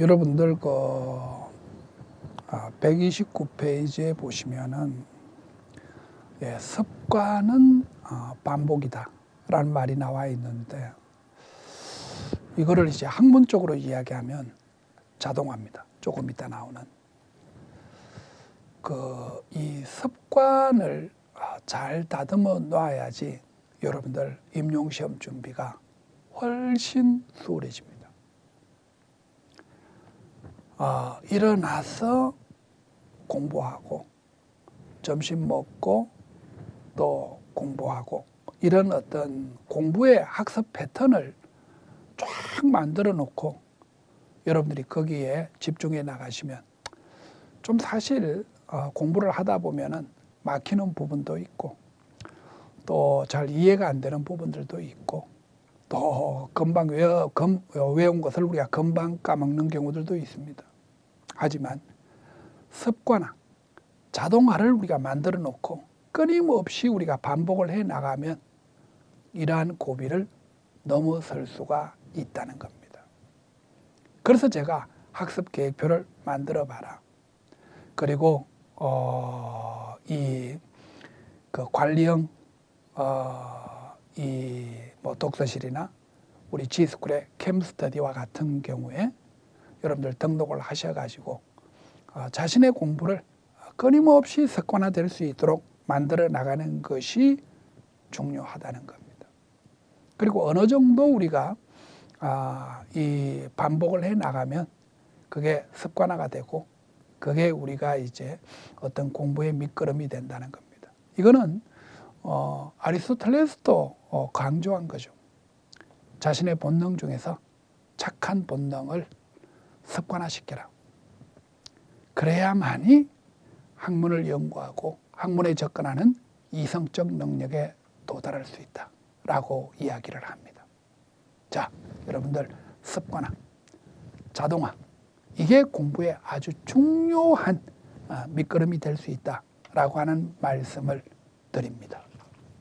여러분들 그 129페이지에 보시면은 예, 습관은 어, 반복이다 라는 말이 나와 있는데 이거를 이제 학문적으로 이야기하면 자동화입니다. 조금 이따 나오는 그 이 습관을 아, 잘 다듬어 놔야지 여러분들 임용 시험 준비가 훨씬 수월해집니다. 아, 일어나서 공부하고 점심 먹고 또 공부하고 이런 어떤 공부의 학습 패턴을 쫙 만들어 놓고 여러분들이 거기에 집중해 나가시면 좀 사실 어, 공부를 하다 보면은 막히는 부분도 있고 또 잘 이해가 안 되는 부분들도 있고 또 금방 외워, 금, 외운 것을 우리가 금방 까먹는 경우들도 있습니다. 하지만 습관화, 자동화를 우리가 만들어 놓고 끊임없이 우리가 반복을 해 나가면 이러한 고비를 넘어설 수가 있다는 겁니다. 그래서 제가 학습 계획표를 만들어 봐라. 그리고 어, 이그 관리형 어, 이뭐 독서실이나 우리 G스쿨의 캠스터디와 같은 경우에 여러분들 등록을 하셔가지고 어, 자신의 공부를 끊임없이 습관화될 수 있도록 만들어 나가는 것이 중요하다는 겁니다. 그리고 어느 정도 우리가 아, 이 반복을 해 나가면 그게 습관화가 되고 그게 우리가 이제 어떤 공부의 밑거름이 된다는 겁니다. 이거는 어, 아리스토텔레스도 어, 강조한 거죠. 자신의 본능 중에서 착한 본능을 습관화시켜라. 그래야만이 학문을 연구하고 학문에 접근하는 이성적 능력에 도달할 수 있다 라고 이야기를 합니다. 자, 여러분들 습관화, 자동화 이게 공부에 아주 중요한 아, 밑거름이 될 수 있다 라고 하는 말씀을 드립니다.